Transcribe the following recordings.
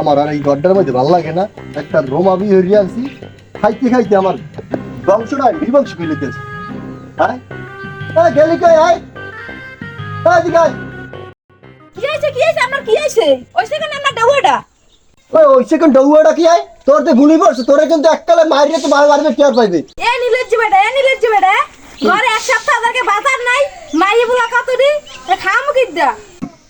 আমার আর এই ঘরটার মধ্যে ভালো লাগে না। একটা রোমা বিয়ে হয়ে আনছি খাইতে খাইতে আমার বংশটা নির্বংশ করে দিতেছে। হ্যাঁ গেলি কই আয়। কি হয়েছে কি হয়েছে? আপনার কি হয়েছে? ওই সেখানে আমার ডাউয়াটা ওই ওই সেকেন্ড ডৌয়াটা কি আয়? তোর তো ভুলি পড়ছে তোরে কিন্তু এককালে মারিয়ে তো মারবে টের পাইবে? এ নিলেজ্জি বেটা এ নিলেজ্জি বেটা ঘরে এক সপ্তাহ আগে বাজার নাই মাইয়ে বুলা কতদি খামু কিদ্দা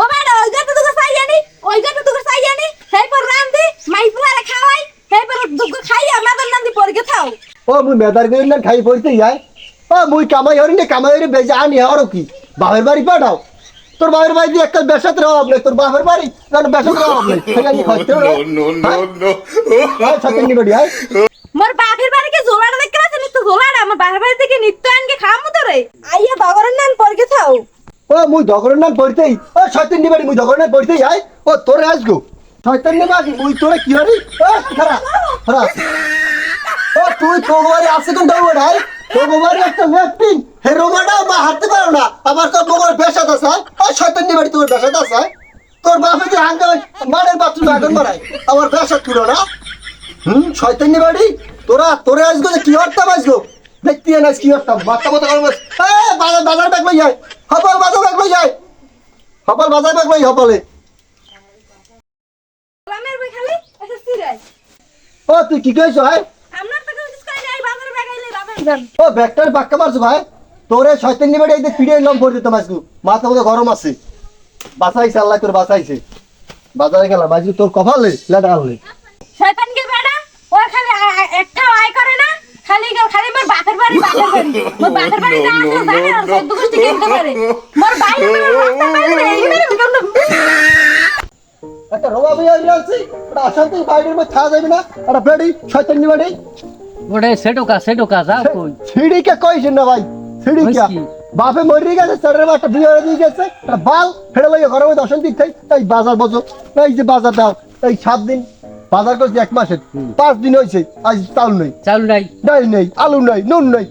ও বেটা ওই গাতে দুটো সাইয়ানি ওই গাতে দুটো সাইয়ানি সেই পর রান্দি মাই পুলারে খাওয়াই সেই পর দুটো খাইয়া মাদার নান্দি পরকে থাও ও মুই মেদার গইল না খাই পড়তে যাই ও মুই কামাই হরি না কামাই হরি বেজে আনি আর কি? বাপের বাড়ি পাঠাও। তোর বাপের বাড়ি দিয়ে একটা বেসাত রাও আপনি তোর বাপের বাড়ি না বেসাত রাও আপনি সেখানে খাইতে no, no, no, no. ছাতেন নিবি আয় মোর বাপের বাড়ি কে জোলাটা দেখতে পাচ্ছ? নিত্য জোলাটা আমার বাপের বাড়ি থেকে নিত্য আনকে খামু তোরে? আইয়া দগরের নান পরকে থাও ও মুই দগরের নাম পড়তেই ও শয়তান নিবাড়ি মুই দগরের নাম পড়তেই আয় ও, তোরে আসগো শয়তান নিবাড়ি মুই তোরে কি হরি খারা ও, তুই তোগবারে আছে কোন দৌড় আয় তোগবারে একটা লেফটিন হে রোমাটা বা হাঁটতে পারো না। আমার তো তোগবার বেসাত আছে ও, শয়তান নিবাড়ি তোর বেসাত আছে তোর বাপে যে হাঙ্গা মানের বাথরুমে আগুন মারাই আমার বেসাত তুলো না। হুম, শয়তান নিবাড়ি তোরা, তোরে আসগো যে কি হরতাম আসগো দেখতে না কি হরতাম? মাথা মাথা গরম বাজার বাজার ব্যাগ লই যায় হবল বাজার ব্যাগ লই যায় হবল বাজার ব্যাগ লই হবলে গোলামের বই খালি আচ্ছা সিরাই ও তুই কি কইছ ভাই? ও ব্যাগটার বাক্কা মারছো ভাই? তোরে শয়তান নিবাড়ি এই পিড়ে লম করে দিতাম আজকে। মাথা মধ্যে গরম আছে। বাঁচাইছে আল্লাহ তোর বাঁচাইছে। বাজারে গেলাম আজকে তোর কপালে লেডা আনলে শয়তান কে বেড়া? ও খালি একটা আয় করে না খালি খালি মোর বাপের বাড়ি বাপের বাড়ি। মোর বাপের বাড়ি যা আছে জানে আর গোষ্ঠী কিনতে পারে মোর বাইরে মোর রাস্তা পারে এইবারে বিকম একটা রোবা বিয়ে আছে ওটা অশান্তি বাইরের মধ্যে থাকা যাবে না। একটা বেড়ি শয়তান নিবাড়ি ওরে সেটোকা সেটোকা যাও কই। সিঁড়ি কে না ভাই কে? বাপে মরে গেছে একটা বিয়ে দিয়ে গেছে। একটা বাল ফেলে লইয়া ঘরের মধ্যে অশান্তি থাই। এই বাজার বছর এই যে বাজার দাও এই সাত দিন বাজার করছি এক মাসের। পাঁচ দিন হয়েছে আজ চাউল নেই। চালু নাই। ডাল নেই আলু নেই নুন নেই।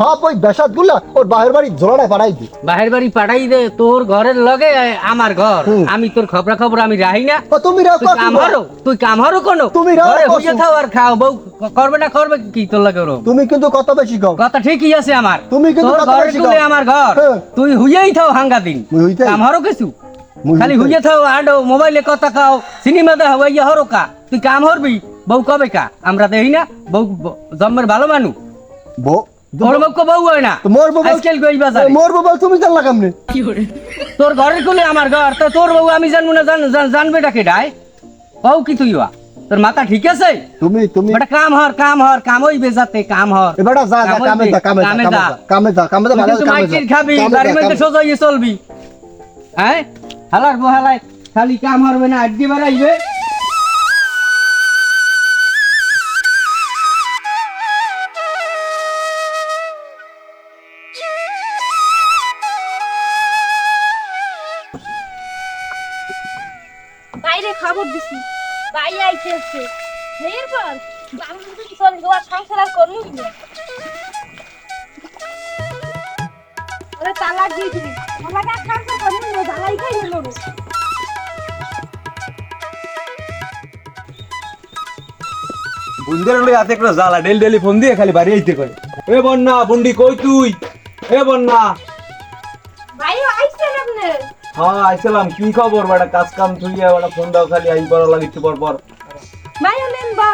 সব ওই বেসাতগুলা ওর বাহের বাড়ি জোড়ায় পাঠাই দি। বাহির বাড়ি পাঠাই দে তোর ঘরের লগে আমার ঘর। আমি তোর খবরা খবর আমি রাহি না। ও তুমি রাও তুই কাম হরো তুই কাম হরো কোনো? তুমি কসু। থাও আর খাও বউ করবে না করবে কি তোর লাগে? তুমি কিন্তু কত বেশি কও। কথা ঠিকই আছে আমার। তুমি কিন্তু কথা বেশি কও। আমার ঘর। হ্যাঁ। তুই হুইয়াই থাও হাঙ্গা দিন? কাম হরো কিছু? খালি? হুইয়া থাও আডো মোবাইলে কথা খাও সিনেমা দেখা হইয়া হরো কা? তুই কাম হরবি? বউ কবে কা? আমরা দেখি না বউ জন্মের ভালো মানুষ বো বউ হয় তোর ঘরের কোলে আমার ঘর তো তোর বউ আমি জানব না জান- জান- জানবে ডাকে ডাই কও কি তুই তোর মাথা ঠিক আছে? তুমি তুমি বেটা কাম হর কাম হর কাম ওই বেজাতে কাম হর। এবারে যা যা কামে যা কামে যা কামে যা। কামে যা কামে যা তুই ভালো কামে যা খাবি গাড়ির মধ্যে সোজা চলবি। হ্যাঁ? হালার বহালায় খালি কাম হরবে না আড্ডি বাড়াইবে। আইছে এসছে এরপর সংসার আর তালাক দিয়ে দিবি। তালাক আর সংসার না জ্বালাই খাই লই হাতে একটা জ্বালা, ডেলি ডেলি ফোন দিয়ে খালি বাড়ি আইতে কয়। এ বন্যা, বুন্ডি কই তুই? এ বন্যা। হ্যাঁ আইছিলাম। কি খবর বেটা? কাজ কাম থুইয়া বেটা ফোন দাও খালি লাগিচ্ছে পর পর ভাই বা।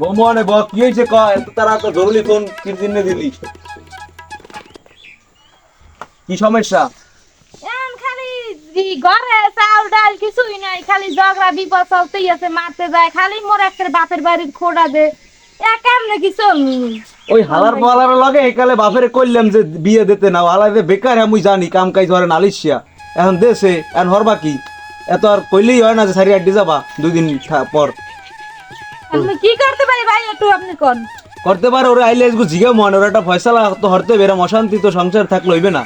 বমনে ব কি হইছে কয়? এত তারা তো জরুরি ফোন কি জন্য দিলি। কি সমস্যা? এম খালি ঘরে চাউল ডাল কিছুই নাই খালি ঝগড়া বিপদ চলতেই আছে মারতে যায় খালি মোর একটা বাপের বাড়ির খোড়া দে। এ কেমনে কি ওই হালার পালার লগে একালে বাপেরে কইলাম যে বিয়ে দিতে না হালা বেকার মুই জানি কাম কাজ ধরে নালিশিয়া। এখন দেশে এখন হরবা কি? এত আর কইলেই হয় না যে সারি আড্ডি যাবা দুই দিন পর। আমি কি করতে পারি ভাই একটু আপনি কোন? করতে পারে ওরা আইলে আজকে জিগে মনে ওরা একটা ফয়সালা তো হরতে বেরম অশান্তি তো সংসার থাকলে হইবে না।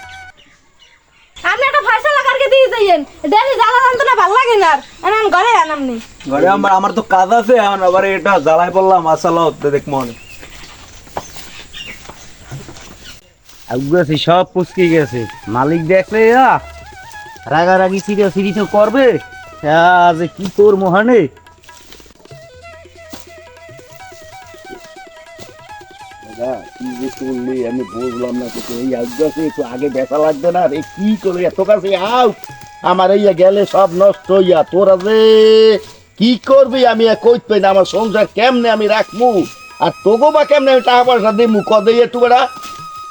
আপনি একটা ফয়সালা কারকে দিয়ে যাইয়েন? ডেলি জ্বালা জানতো না ভালো লাগে না আর। এখন ঘরে আনাম নেই ঘরে আমার আমার তো কাজ আছে এখন আবার এটা জ্বালাই পড়লাম আসালা হতে গেছে সব পুচকে গেছে। মালিক দেখলে রাগারাগি সিরিয়া সিরি তো করবে। হ্যাঁ কি তোর মহানে আমি বুঝলাম না তোকে। এই আগে একটু আগে দেখা লাগবে না রে? কি করে এত কাছে আও আমার এই গেলে সব নষ্ট হইয়া তোরা যে কি করবি আমি কইতে পাই না। আমার সংসার কেমনে আমি রাখব? আর তোকে বা কেমনে আমি টাকা পয়সা দিমু? কদে একটু বেড়া।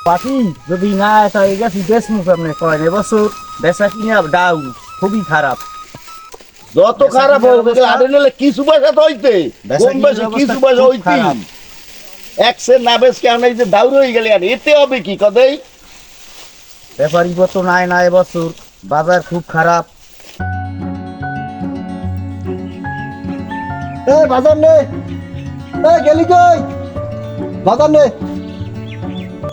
পাখি যদি না এই গাছি বেশ মুখ আপনি করেন। এবছর বেচা কিনে ডাউন খুবই খারাপ। যত খারাপ হোক আরে নিলে কিছু পয়সা তো হইতে। কম বেশি কিছু পয়সা হইতে। একসের না বেশ কেমন এই যে দাউর হয়ে গেলে আর এতে হবে কি কদেই ব্যাপারই তো নাই না এবছর। বাজার খুব খারাপ। এ বাজার নে। এ গেলি কই? বাজার নে।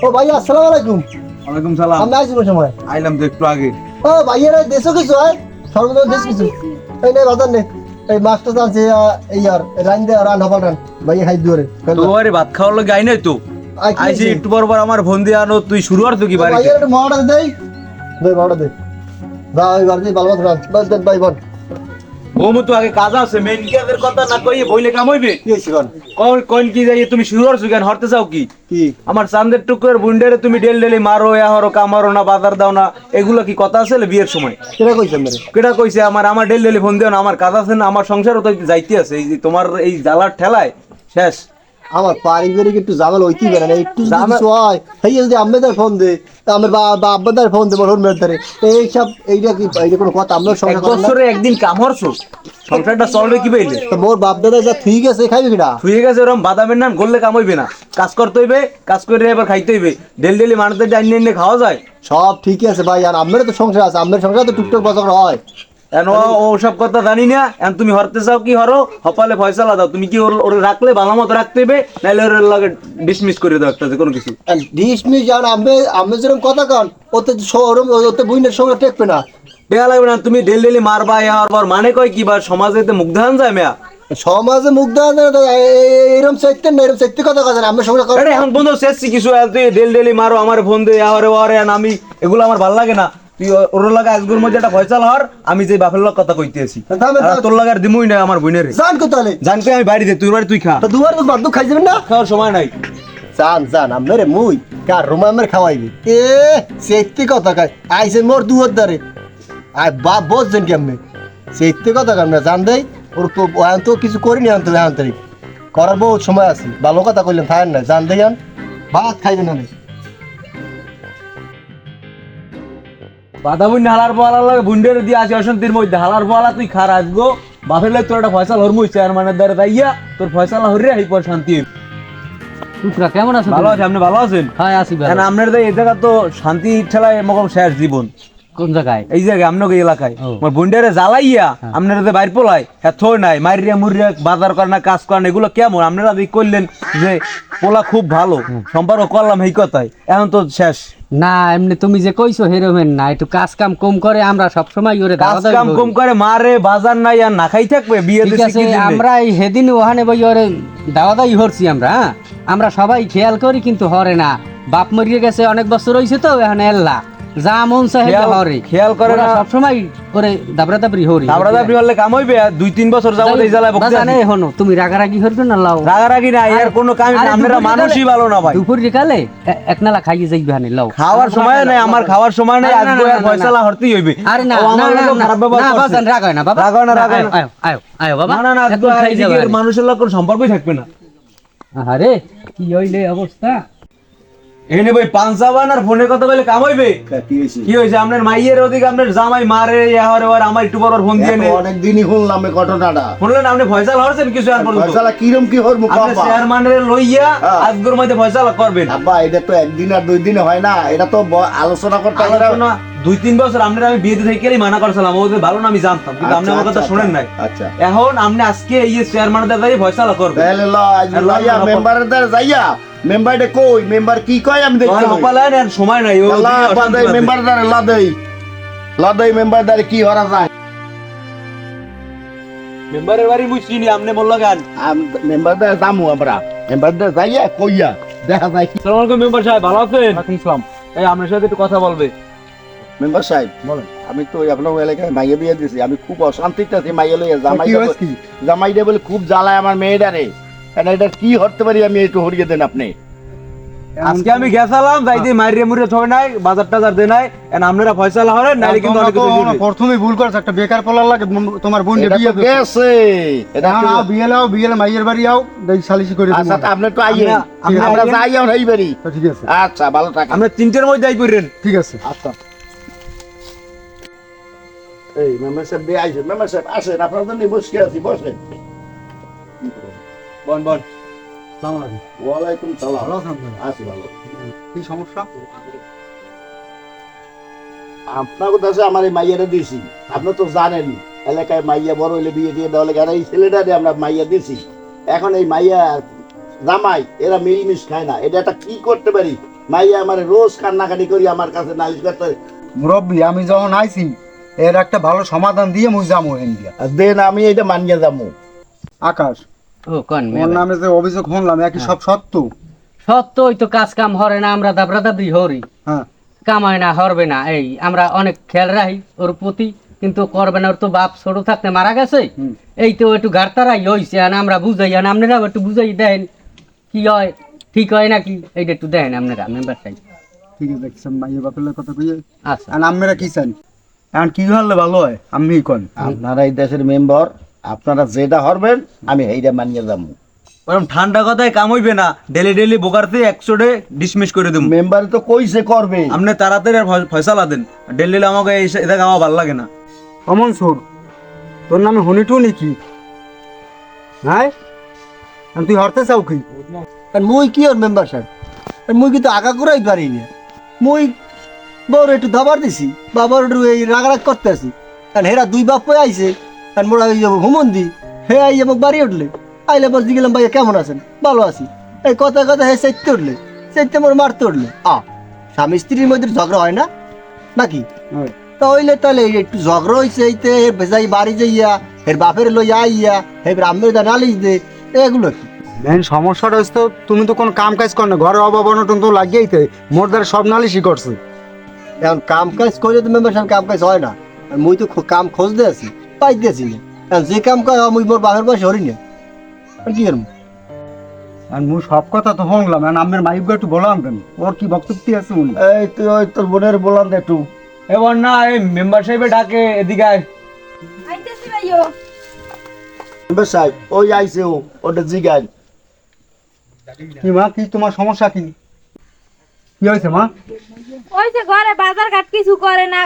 ও ভাই আসসালামু আলাইকুম। ওয়ালাইকুম সালাম। আমি আইছি কোন সময়? আইলাম তো একটু আগে। ও ভাইয়ের এই দেশও কিছু হয়? সর্বদা দেশ কিছু। এই নে বাজার নে। এই মাছটা আছে এই আর রান দে রান হবাল রান। ভাই হাই দুয়ারে তোরে ভাত খাওয়ার লোক আই নাই তো আইছি একটু পর পর আমার ফোন দিয়ে আনো তুই শুরু আর তো কি বাড়িতে। ভাইয়ের একটু মাওয়াটা দেই। দে মাওয়াটা দে। বা ওই বাড়ি বালবাত রান। বাস দেন ভাই বল। ও মু তো আগে কাজ আছে মেইন কাজের কথা না কইয়ে বইলে কাম হইবে? কি হইছে কোন? কি যাই তুমি শুরু করছ কেন হরতে চাও কি? কি? আমার চান্দের টুকরের বুন্ডারে তুমি ডেল ডেলি মারো ইয়া হরো কামারো না বাজার দাও না এগুলো কি কথা আছে বিয়ের সময়? কেটা কইছে মেরে কেটা কইছে? আমার আমার ডেল ডেলি ফোন দিও না আমার কাজ আছে না আমার সংসারও তো যাইতে আছে এই তোমার এই জ্বালার ঠেলায় শেষ। আমার পারিবারিক একটু জামাল হইতেই পারে না একটু কিছু হয় সেই যদি আম্মেদার ফোন দে আমার বা আব্বাদার ফোন দে মেয়ের ধরে। এই সব এইটা কি এইটা কোনো কথা? আমরা এক করেন না বছরে একদিন কাম হরছো সংসারটা চলবে কি পাইলে তো মোর বাপ দাদা যা ঠিক আছে খাইবে কিনা? শুয়ে গেছে ওরকম বাদামের নাম গড়লে কাম হইবে না। কাজ করতে হইবে কাজ করে এবার খাইতে হইবে। ডেলি ডেলি মানুষদের ডাইন এনে খাওয়া যায়। সব ঠিকই আছে ভাই আর আমার তো সংসার আছে আমার সংসার তো টুকটাক বছর হয়। এখন ও- ও সব কথা জানি না। এখন তুমি হরতে চাও কি হরো? হপালে ফয়সালা দাও। তুমি কি ওর ওরে রাখলে? ভালো মতো রাখতে হইবে। নাইলে ওর লগে ডিসমিস করে দাও একটা যে কোনো কিছু। ডিশ মিস আমি আমি যেরকম কথা কন ওতে ওতে বইনের সঙ্গে টেকবে না। দেয়া লাগবে না তুমি ডেলি ডেলি মারবা ইয়া হরবার মানে কয় কি? বা সমাজে তো মুখ ধান যায় মেয়া। সমাজে মুখ দেওয়া এ- এ- এরম চাইতেন না চাইতে কথা কথা আমরা করি এখন বন্ধু শেষ কিছু তুই ডেল ডেলি মারো আমার ফোন দে আরে ওরে আর আমি। এগুলো আমার ভালো লাগে না। তুই ওর লাগে আজগুর মধ্যে একটা ফয়সাল হর আমি যে বাপের লোক কথা কইতে আছি। থামে, আর থামে। তোর লাগে আর দিমুই না আমার বোনের। জান কো তাহলে। জানকে আমি বাড়ি দে তুই বাড়ি তুই খা। তো দুবার তো বাদ খাই যাবেন না? খাওয়ার সময় নাই। জান জান আমার মুই কার রুমা আমার খাওয়াইবি? এ সেইতে কথা কয় আইছে মোর দুয়ার দ্বারে। আই বাপ বসছেন কেমনে? সেইতে কথা কয় না জান দেই ওর তো তো কিছু করিনি আনতে এখন তারিখ করার বহুত সময় আছে। ভালো কথা কইলেন থাকেন না জান দেই ভাত খাইবেন না বুন হালার পালা লাগে বুন্ডের দিয়ে আছে অশান্তির মধ্যে। হালার পালা তুই খা রাখব বাপের লাগে তোর একটা ফয়সাল হরমুই চেয়ারম্যানের দ্বারা তাইয়া তোর ফয়সালা হরে এই পর শান্তি টুকরা কেমন আছো ভালো আছে আপনি ভালো আছেন? হ্যাঁ আছি ভালো। আপনার তো এই জায়গা তো শান্তি ঠেলায় মকম শেষ জীবন। কোন জায়গায়? এই জায়গায় আপনাকে এলাকায়। আমার বুন্ডারে জ্বালাইয়া আপনারা যে বাইর পোলাই হ্যাঁ থই নাই মারিয়া মুরিয়া বাজার করে না কাজ করে না এগুলো কেমন? আপনারা যে করলেন যে পোলা খুব ভালো সম্পর্ক করলাম এই কথাই এখন তো শেষ। না এমনি তুমি যে কইছো হেরোমেন না একটু কাজ কাম কম করে আমরা সব সময় ওরে কাজ কাম কম করে। মারে বাজার নাই আর না খাই থাকবে বিয়ে ঠিক আছে কি আমরা এই হেদিন ওখানে বই ওরে দাওয়া দাই হরছি আমরা হ্যাঁ? আমরা সবাই খেয়াল করি কিন্তু হরে না। বাপ মরিয়ে গেছে অনেক বছর হইছে তো এখন এল্লা। যা মন চাহে খেয়াল- খেয়াল করে না। সব সময় করে দাবরা দাবরি হরি দাবড়া দাবড়ি হলে কাম হইবে দুই তিন বছর যাবত এই জ্বালায় বকতে জানে হনো তুমি রাগারাগি হরবে না লাও। রাগারাগি না এর কোনো কাম আরে আপনারা দুপুর মানুষই ভালো না ভাই। দুপুর বিকালে এক নালা খাইয়ে যাইবে হানি লাও। খাওয়ার সময় নাই আমার খাওয়ার সময় নাই না, আজকে না, আর না, না, ফয়সালা হরতেই হইবে। আরে না না, না, খারাপ ব্যবহার না, করছে। রাগ হয় না বাবা। রাগ হয় না, রাগ হয় আয়ো, না। আয়ো, আয়ো, আয়ো, বাবা। না না না একদম খাই এদিকে যাবে। হানি। মানুষের লোক কোনো সম্পর্কই থাকবে না। আরে কি হইলে অবস্থা? এনে ভাই পাঞ্চাবান আর ফোনে কথা বলে কাম হইবে? কি হয়েছে আপনার মাইয়ের ওদিকে আপনার জামাই মারে ইয়ারে ওর আমার একটু বড় ফোন দিয়ে নে। অনেক দিনই শুনলাম এই ঘটনাটা। শুনলেন? আপনি ফয়সাল হরছেন কিছু আর পর্যন্ত ফয়সালা কিরম কি হর মুখ আপনি চেয়ারম্যানের লইয়া হ্যাঁ। আজকের মধ্যে ফয়সালা করবেন। আব্বা এটা তো একদিন আর দুই দিনে হয় না। এটা তো আলোচনা করতে না। আলোচনা দুই তিন বছর আপনার আমি বিয়ে দিতে গেলেই মানা করছিলাম। ওদের ভালো না আমি জানতাম। কিন্তু আপনি আচ্ছা, আমার কথা আচ্ছা, শুনেন নাই। আচ্ছা। এখন আপনি আজকে এই চেয়ারম্যানের দ্বারা ফয়সালা করবেন। মেম্বারের দ্বারা যাইয়া মেম্বারটা কই? মেম্বার কি কয়? আমি হপালায় আর সময় নাই ও। মেম্বার দ্বারা ল দেই মেম্বার কি হরা যায়? মেম্বারের বাড়ি মুই চিনি আপনি বলল গান। মেম্বার যামু আমরা। মেম্বার যাইয়া কইয়া দেখা যায়। কি সালাম আলাইকুম মেম্বার সাহেব ভালো আছেন? ইসলাম এই আপনার সাথে একটু কথা বলবে। মেম্বার সাহেব বলেন। আমি তো আপনার এলাকায় মাইয়া বিয়ে দিয়েছি আমি খুব অশান্তিতে আছি মাইয়া লইয়া জামাই হয়েছে? বলে খুব জ্বালায় আমার মেয়েটারে। কেন এটা কি হতে পারি আমি একটু হরিয়ে দেন আপনি? আজকে আমি গেছালাম যাইতে মারিয়ে মুরিয়ে ছয় নাই বাজার টাজার দে নাই এন আপনারা ফয়সালা হলেন নাইলে কিন্তু অনেক কিছু প্রথমে ভুল করেছে একটা বেকার পোলার লাগে তোমার বোন বিয়ে তো গেছে। এটা না বিয়ে লাও বিয়ে মাইয়ের বাড়ি আও দেই সালিশি করে আচ্ছা তা আপনি তো আইয়েন। আমরা- যাই এখন এই বাড়ি। ঠিক আছে। আচ্ছা ভালো থাকেন। আমরা তিনটের মধ্যে আই করেন ঠিক আছে। আচ্ছা। এই মেম্বার সাহেব দিয়ে আইসেন। মেম্বার সাহেব আসেন আপনার জন্য বসে আছি বসেন। বন বন। আসসালামু আলাইকুম। ওয়ালাইকুম সালাম। ভালো আছেন আছি ভালো। কি সমস্যা? আপনার কথা আছে আমার এই মাইয়াটা দিয়েছি। আপনি তো জানেন এলাকায় মাইয়া বড় হইলে বিয়ে দিয়ে দেওয়া লাগে। আর এই ছেলেটারে আমরা মাইয়া দিয়েছি। এখন এই মাইয়া জামাই এরা মিলমিশ খায় না। এটা একটা কি করতে পারি? মাইয়া আমার রোজ কান্নাকাটি করি আমার কাছে নালিশ করতে। মুরব্বী আমি যখন আইছি এর একটা ভালো সমাধান দিয়ে মুই যাব ইন্ডিয়া দেন আমি এটা মানিয়ে যাব আকাশ ও কোন মোর নামে যে অভিযোগ শুনলাম একই সব সত্য? সত্য ওই তো কাজ কাম হরে না আমরা দাবরা দাবরি হরি। হ্যাঁ। কামায় না হরবে না। এই আমরা অনেক খেয়াল রাখি ওর প্রতি কিন্তু করবে না ওর তো বাপ ছোট থাকতে মারা গেছে। এই তো একটু গাড়তারাই আর আমরা বুঝাই আর আপনারাও একটু বুঝাই দেন কি হয় ঠিক হয় নাকি? এইটা একটু দেন আপনারা মেম্বার সাহেব। ঠিক আছে দেখছেন মাইয়ের বাপের কথা কইয়ে। আচ্ছা। আর কি চান? এখন কি হলে ভালো হয়? আমি কোন? আপনারা এই দেশের মেম্বার আপনারা যেটা হরবেন আমি এইটা মানিয়ে যাব। ওরকম ঠান্ডা কথায় কাম হইবে না ডেলি ডেলি বোকারতে একশো ডে ডিসমিস করে দেবো। মেম্বার তো কইছে করবে। আপনি তাড়াতাড়ি আর ফয়- ফয়সালা দেন ডেলি ডেলি আমাকে এই এটা আমার ভালো লাগে না। অমন সুর তোর নামে হনিটু নাকি? হ্যাঁ তুই হরতে চাও কি? মুই কি ওর মেম্বার সাহেব? আর মুই কিন্তু আগা করাই পারি না? মুই বউর একটু দাবার দিছি বাবার এই রাগ রাগ করতে আছি কারণ হেরা দুই বাপ আইছে আর মোরা ওই হুমন্দি হে আই আমাকে বাড়ি উঠলে। আইলে বস গেলাম ভাইয়া কেমন আছেন? ভালো আছি। এই কথা কথা হে চাইতে উঠলে চাইতে মোর মারতে উঠলে। আ স্বামী স্ত্রীর মধ্যে ঝগড়া হয় না? নাকি? তাহলে তাহলে একটু ঝগড়া হয়েছে এইতে এর বেজাই বাড়ি যাইয়া এর বাপের লই আইয়া এর আমের দা নালিশ দে এগুলো কি? মেন সমস্যাটা হচ্ছে তো তুমি তো কোনো কাম কাজ কর না ঘরে অভাব অনটন তো লাগিয়েই তো মোর দ্বারা সব নালিশই করছে। এখন কাম কাজ করে তো মেম্বার সাহেব কাম কাজ হয় না। আর মুই তো কাম খোঁজতে আছি। পাই দিয়েছি না যে কাম করে মুই মোর বাপের বয়সে হরি না আর কি করব? আর মুই সব কথা তো আমের মাইক একটু বললাম দেন ওর কি বক্তব্য আছে উনি এই তুই ওই তোর বোনের বললাম তো একটু। এবার না এই মেম্বার সাহেবে ডাকে এদিকে আয়। আইতেছি ভাইও মেম্বার সাহেব ওই আইছে ও ওটা জিগাই কি মা কি তোমার সমস্যা কি? কি হয়েছে মা? ওই যে ঘরে বাজার ঘাট কিছু করে না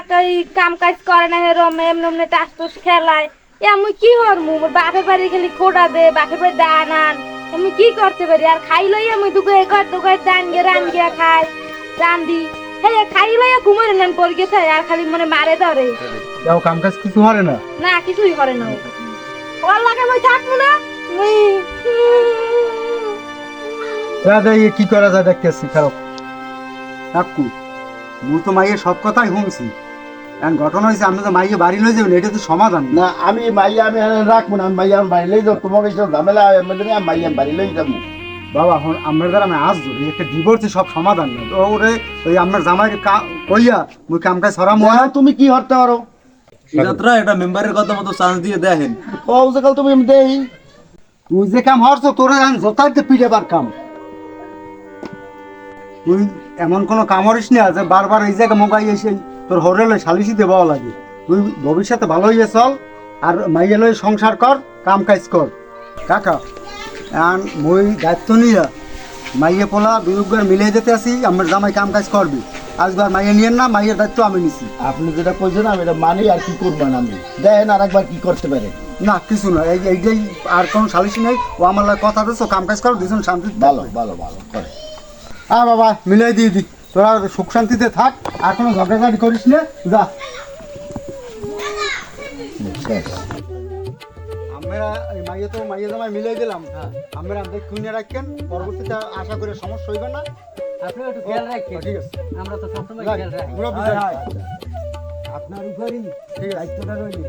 কাম কাজ করে না হেরম এমনি এমনি টাস টুস খেলায়। এ আমি কি মোর বাপের বাড়ি খালি খোটা দে বাপের বাড়ি দান আন। আমি কি করতে পারি? আর খাই লই আমি দুগে ঘর দুগে দান গে রান গিয়া খাই রান্ধি। হে খাই লই নেন পর গেছে আর খালি মানে মারে ধরে। যাও কাম কাজ কিছু হরে না? না কিছুই করে না। ওর লাগে মই থাকব না। মুই দাদা ইয়ে কি করা যায় দেখতেছি খারাপ। কাকু মুই তো মাইয়ের সব কথাই শুনছি। এখন ঘটনা হয়েছে আমি তো মাইয়ে বাড়ি লই যাবেন এটা তো সমাধান। না আমি মাইয়া আমি রাখব না আমি মাইয়া আমি বাড়ি লই যাব তোমাকে কিছু ঝামেলা হয় আমি আমি মাইয়া আমি বাড়ি লই যাব। বাবা এখন দ্বারা আমি আসব এই একটা ডিভোর্সে সব সমাধান না তো ওরে ওই আমার জামাই কইয়া মুই কাম কাজ সরাম। তুমি কি হরতে পারো? যাত্রা এটা মেম্বারের কথা মতো চান্স দিয়ে দেখেন। কৌশল তুমি দেই। তুই যে কাম হরছ তোরে এখন জোতাইতে পিড়েবার কাম। তুই এমন কোনো কাম হরিস না যে বারবার এই জায়গায় মোকাই এসে তোর হরেলে সালিশি দেওয়া লাগে। তুই ভবিষ্যতে ভালো হইয়ে চল আর মাইয়ে লই সংসার কর কাম কাজ কর। কাকা এখন মই দায়িত্ব নিয়ে মাইয়ে পোলা দুর্গার মিলিয়ে যেতে আসি আমার জামাই কাম কাজ করবি। আজবার মাইয়ে নিয়েন না মাইয়ের দায়িত্ব আমি নিছি। আপনি যেটা কইছেন আমি এটা মানি আর কি করবেন আমি? দেখেন আর একবার কি করতে পারে। না কিছু না এই এইটাই আর কোনো সালিশি নেই। ও আমার কথা দিচ্ছে কাম কাজ কর দুজন শান্তি ভালো ভালো ভালো করে। হ্যাঁ বাবা মিলাই দিয়ে দি। তোরা সুখ শান্তিতে থাক আর কোনো ঝগড়াঝাটি করিস না। যা। আমরা এই মাইয়ে তো মাইয়ে জামাই মিলাই দিলাম। আমরা দেখুন রাখেন পরবর্তীতে আশা করে সমস্যা হইবে না। আপনি একটু খেয়াল রাখেন। ঠিক আছে। আমরা তো সবসময় খেয়াল রাখি। আপনার উপরই ঠিক দায়িত্বটা রইল।